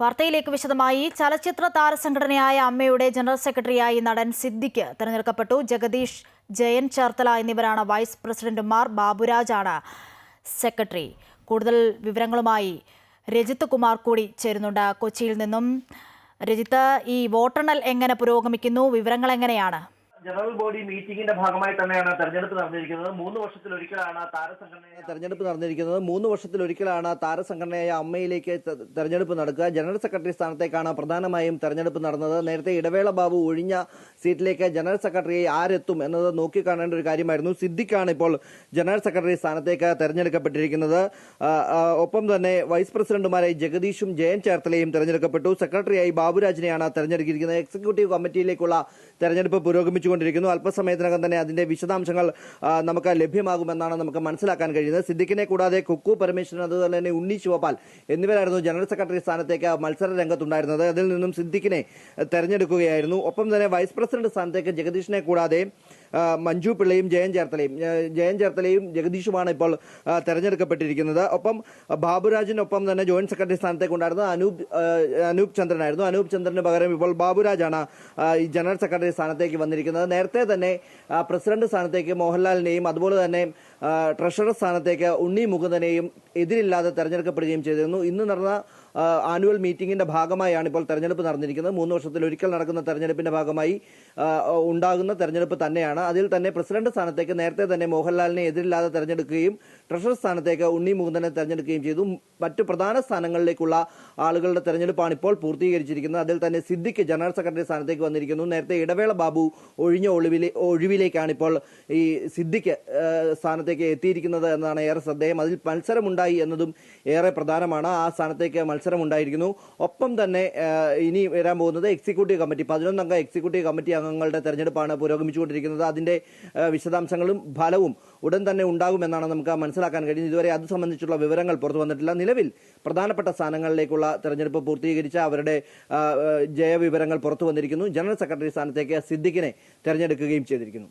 വാർത്തയിലേക്ക് വിശദമായി ചലച്ചിത്ര താരസംഘടനയായ അമ്മയുടെ ജനറൽ സെക്രട്ടറിയായി നടൻ സിദ്ദിഖ് തിരഞ്ഞെടുക്കപ്പെട്ടു. ജഗദീഷ് ജയൻ ചേർത്തല എന്നിവരാണ് വൈസ് പ്രസിഡന്റുമാർ. ബാബുരാജാണ് സെക്രട്ടറി. കൂടുതൽ വിവരങ്ങളുമായി രജിത്ത് കുമാർ കൂടി ചേരുന്നുണ്ട് കൊച്ചിയിൽ നിന്നും. രജിത്ത് ഈ വോട്ടെണ്ണൽ എങ്ങനെ പുരോഗമിക്കുന്നു? വിവരങ്ങൾ എങ്ങനെയാണ്? ജനറൽ ബോഡി മീറ്റിംഗിന്റെ ഭാഗമായി തന്നെയാണ് തെരഞ്ഞെടുപ്പ് നടന്നിരിക്കുന്നത്. മൂന്ന് വർഷത്തിലൊരിക്കലാണ് താരസംഘടനയെ തെരഞ്ഞെടുപ്പ് നടന്നിരിക്കുന്നത്. മൂന്ന് വർഷത്തിലൊരിക്കലാണ് താരസംഘടനയായ അമ്മയിലേക്ക് തെരഞ്ഞെടുപ്പ് നടക്കുക. ജനറൽ സെക്രട്ടറി സ്ഥാനത്തേക്കാണ് പ്രധാനമായും തെരഞ്ഞെടുപ്പ് നടന്നത്. നേരത്തെ ഇടവേള ബാബു ഒഴിഞ്ഞ സീറ്റിലേക്ക് ജനറൽ സെക്രട്ടറിയെ ആരെത്തും എന്നത് നോക്കിക്കാണേണ്ട ഒരു കാര്യമായിരുന്നു. സിദ്ദിഖാണ് ഇപ്പോൾ ജനറൽ സെക്രട്ടറി സ്ഥാനത്തേക്ക് തെരഞ്ഞെടുക്കപ്പെട്ടിരിക്കുന്നത്. ഒപ്പം തന്നെ വൈസ് പ്രസിഡന്റുമാരായി ജഗദീഷും ജയൻ ചേർത്തലയും തെരഞ്ഞെടുക്കപ്പെട്ടു. സെക്രട്ടറിയായി ബാബുരാജിനെയാണ് തെരഞ്ഞെടുക്കിയിരിക്കുന്നത് എക്സിക്യൂട്ടീവ് കമ്മിറ്റിയിലേക്കുള്ള തെരഞ്ഞെടുപ്പ് പുരോഗമിച്ചുകൊണ്ടിരിക്കുന്നു അല്പസമയത്തിനകം തന്നെ അതിന്റെ വിശദാംശങ്ങൾ നമുക്ക് ലഭ്യമാകുമെന്നാണ് നമുക്ക് മനസ്സിലാക്കാൻ കഴിയുന്നത്. സിദ്ദിഖിനെ കൂടാതെ കുക്കു പരമേശ്വരൻ അതുപോലെ തന്നെ ഉണ്ണി ശിവപാൽ എന്നിവരായിരുന്നു ജനറൽ സെക്രട്ടറി സ്ഥാനത്തേക്ക് മത്സര രംഗത്തുണ്ടായിരുന്നത്. അതിൽ നിന്നും സിദ്ദിഖിനെ തെരഞ്ഞെടുക്കുകയായിരുന്നു. ഒപ്പം തന്നെ വൈസ് പ്രസിഡന്റ് സ്ഥാനത്തേക്ക് ജഗദീഷിനെ കൂടാതെ മഞ്ജു പിള്ളയും ജയൻ ചേർത്തലയും. ജയൻ ചേർത്തലയും ജഗദീഷുമാണ് ഇപ്പോൾ തെരഞ്ഞെടുക്കപ്പെട്ടിരിക്കുന്നത്. ഒപ്പം ബാബുരാജിനൊപ്പം തന്നെ ജോയിന്റ് സെക്രട്ടറി സ്ഥാനത്തേക്ക് ഉണ്ടായിരുന്നത് അനൂപ് അനൂപ് ചന്ദ്രനായിരുന്നു. അനൂപ് ചന്ദ്രന് പകരം ഇപ്പോൾ ബാബുരാജാണ് ഈ ജനറൽ സെക്രട്ടറി സ്ഥാനത്തേക്ക് വന്നിരിക്കുന്നത്. നേരത്തെ തന്നെ പ്രസിഡന്റ് സ്ഥാനത്തേക്ക് മോഹൻലാലിനെയും അതുപോലെ തന്നെ ട്രഷറർ സ്ഥാനത്തേക്ക് ഉണ്ണി മുകുന്ദനെയും എതിരില്ലാതെ തെരഞ്ഞെടുക്കപ്പെടുകയും ചെയ്തിരുന്നു. ഇന്ന് നടന്ന ആനുവൽ മീറ്റിംഗിന്റെ ഭാഗമായാണ് ഇപ്പോൾ തെരഞ്ഞെടുപ്പ് നടന്നിരിക്കുന്നത്. മൂന്ന് വർഷത്തിൽ ഒരിക്കൽ നടക്കുന്ന തെരഞ്ഞെടുപ്പിന്റെ ഭാഗമായി ഉണ്ടാകുന്ന തെരഞ്ഞെടുപ്പ് തന്നെയാണ്. അതിൽ തന്നെ പ്രസിഡന്റ് സ്ഥാനത്തേക്ക് നേരത്തെ തന്നെ മോഹൻലാലിനെ എതിരില്ലാതെ തെരഞ്ഞെടുക്കുകയും ട്രഷറർ സ്ഥാനത്തേക്ക് ഉണ്ണി മുകുന്ദനെ തെരഞ്ഞെടുക്കുകയും ചെയ്തു. മറ്റ് പ്രധാന സ്ഥാനങ്ങളിലേക്കുള്ള ആളുകളുടെ തെരഞ്ഞെടുപ്പാണ് ഇപ്പോൾ പൂർത്തീകരിച്ചിരിക്കുന്നത്. അതിൽ തന്നെ സിദ്ദിഖ് ജനറൽ സെക്രട്ടറി സ്ഥാനത്തേക്ക് വന്നിരിക്കുന്നു. നേരത്തെ ഇടവേള ബാബു ഒഴിഞ്ഞ ഒളിവിലെ ഒഴിവിലേക്കാണ് ഇപ്പോൾ ഈ സിദ്ദിഖ് സ്ഥാനത്തേക്ക് എത്തിയിരിക്കുന്നത് എന്നതാണ് ഏറെ ശ്രദ്ധേയം. അതിൽ മത്സരമുണ്ടായി എന്നതും ഏറെ പ്രധാനമാണ്. ആ സ്ഥാനത്തേക്ക് മത്സരമുണ്ടായിരിക്കുന്നു. ഒപ്പം തന്നെ ഇനി വരാൻ പോകുന്നത് എക്സിക്യൂട്ടീവ് കമ്മിറ്റി. പതിനൊന്നംഗ എക്സിക്യൂട്ടീവ് കമ്മിറ്റി അംഗങ്ങളുടെ തെരഞ്ഞെടുപ്പാണ് പുരോഗമിച്ചുകൊണ്ടിരിക്കുന്നത്. അതിന്റെ വിശദാംശങ്ങളും ഫലവും ഉടൻ തന്നെ ഉണ്ടാകുമെന്നാണ് നമുക്ക് മനസ്സിലാക്കാൻ കഴിയുന്നത്. ഇതുവരെ അത് സംബന്ധിച്ചുള്ള വിവരങ്ങൾ പുറത്തു വന്നിട്ടില്ല. നിലവിൽ പ്രധാനപ്പെട്ട സ്ഥാനങ്ങളിലേക്കുള്ള തെരഞ്ഞെടുപ്പ് പൂർത്തീകരിച്ച അവരുടെ ജയവിവരങ്ങൾ പുറത്തു വന്നിരിക്കുന്നു. ജനറൽ സെക്രട്ടറി സ്ഥാനത്തേക്ക് സിദ്ദിഖിനെ തെരഞ്ഞെടുക്കുകയും ചെയ്തിരിക്കുന്നു.